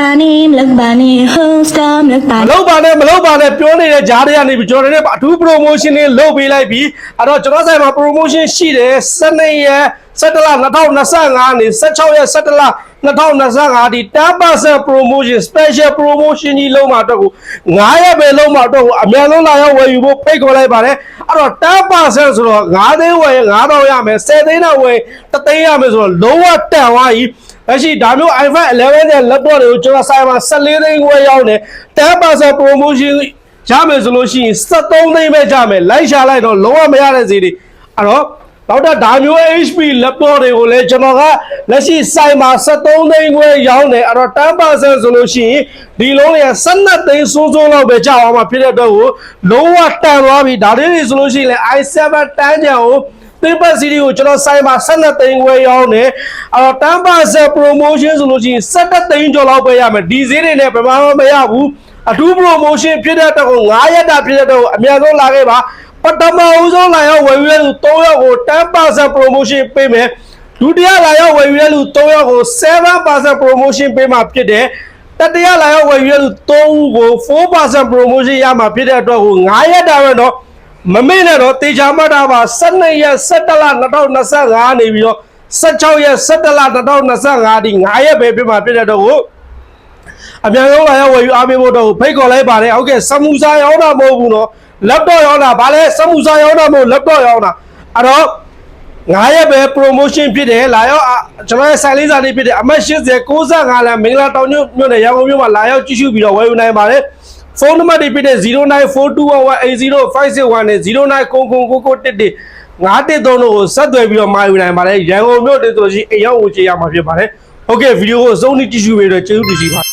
ပါနဲ့မလုပ်ပါနဲ့ host မလုပ်ပါမနဲ့လုပ်ပါနဲ့မလုပ်ပါနဲ့ပြောနေတဲ့ဂျားတွေကနေပြီးကျွန်တော်တို့လည်းအထူး promotion တွေလုပ်ပေးလိုက်ပြီးအဲ့တော့ကျွန်တော်ဆိုင်မှာ promotion ရှိတယ်12ရက်17လ2025နေ16ရက်17လ 2025ဒီ10% promotion special promotion ကြီးလုံးမှာအတွက်ကို9ရက်ပဲလုံးမှာအတွက်ကိုအများဆုံးလာရောက်ဝယ်ယူဖို့ဖိတ်ခေါ်လိုက်ပါတယ်အဲ့တော့10%ဆိုတော့9သိန်းဝယ်ရင်9000ရမယ်10သိန်းတော့ဝယ်တသိန်းရမယ်ဆိုတော့လုံးဝတန်သွားပြီလက်ရှိဒါမျိုး iPhone 11နဲ့ laptop တွေကိုကျွန်တော်ဆိုင်မှာ14သိန်းခွဲရောက်နေ10% promotion ရမယ်ဆိုလို့ရှိရင်73သိန်းပဲကြမယ်လိုက်ရှာလိုက်တော့လုံးဝမရတဲ့ဈေးတွေအဲ့တော့ နောက်တော့ဒါမျိုး HP laptop တွေကိုလည်းကျွန်တော်ကလက်ရှိဆိုင်မှာ73သိန်းခွဲရောက်နေအဲ့တော့10%ဆိုလို့ရှိရင်ဒီလုံးတွေက12သိန်းစိုးစိုးလောက်ပဲကြာအောင်မှာဖြစ်တဲ့အတွက်ကိုလုံးဝတန်သွားပြီဒါလေးတွေဆိုလို့ရှိရင်လည်း i7 တန်းကြံကို paper cd ကိုကျွန်တော်ဆိုင်မှာ12သိန်းခွဲရောင်းနေအဲ့တော့10% promotion ဆိုလို့ရှိရင်17သိန်းကျော်လောက်ပဲရမယ်ဒီဈေးတွေနဲ့ဘယ်မှာမှမရဘူးအထူး promotion ဖြစ်တဲ့တော့9ရက်တာဖြစ်တဲ့တော့အများဆုံးလာခဲ့ပါ ပထမဦးဆုံးလာရောက်ဝယ်ယူတဲ့လူ3ယောက်ကို10% promotion ပေးမယ်ဒုတိယလာရောက်ဝယ်ယူတဲ့လူ3ယောက်ကို7% promotion ပေးမှာဖြစ်တယ်တတိယလာရောက်ဝယ်ယူတဲ့လူ3ဦးကို4% promotion ရမှာဖြစ်တဲ့အတွက်ကို9ရက်တာပဲတော့မမေ့နဲ့တော့တေချာမှတ်တာပါ12ရက်17လ2025နေပြီးတော့16ရက်17လ2025ဒီ9ရက်ပဲပြမှာဖြစ်တဲ့တော့ကိုအများဆုံးလာရောက်ဝယ်ယူအားပေးဖို့တော့ဖိတ်ခေါ်လိုက်ပါတယ်ဟုတ်ကဲ့စမူစာရောင်းတာမဟုတ်ဘူးနော် laptop ရောင်းတာဗာလဲစမူစာရောင်းတာမဟုတ် laptop ရောင်းတာအဲ့တော့9ရက်ပဲ promotion ဖြစ်တယ်လာရောက်အာကျွန်တော်ရဲ့ဆိုင်လေးစာလေးဖြစ်တယ်အမတ်80 65လမ်းမင်္ဂလာတောင်ညွန့်မြို့နယ်ရန်ကုန်မြို့မှာလာရောက်ကြည့်ရှုပြီးတော့ဝယ်ယူနိုင်ပါတယ်ဖုန်းနံပါတ်တွေဖြစ်တဲ့0942118061နဲ့09999911ငါးတစ်သုံးတို့ကိုဆက်သွယ်ပြီးတော့မှာယူနိုင်ပါတယ်ရန်ကုန်မြို့တည်းဆိုလို့ရှိရင်အိမ်ရောက်ဝေချေရမှာဖြစ်ပါတယ်ဟုတ်ကဲ့ဗီဒီယိုကိုအဆုံးထိကြည့်ရှုပေးတော့ကျေးဇူးတင်ရှိပါ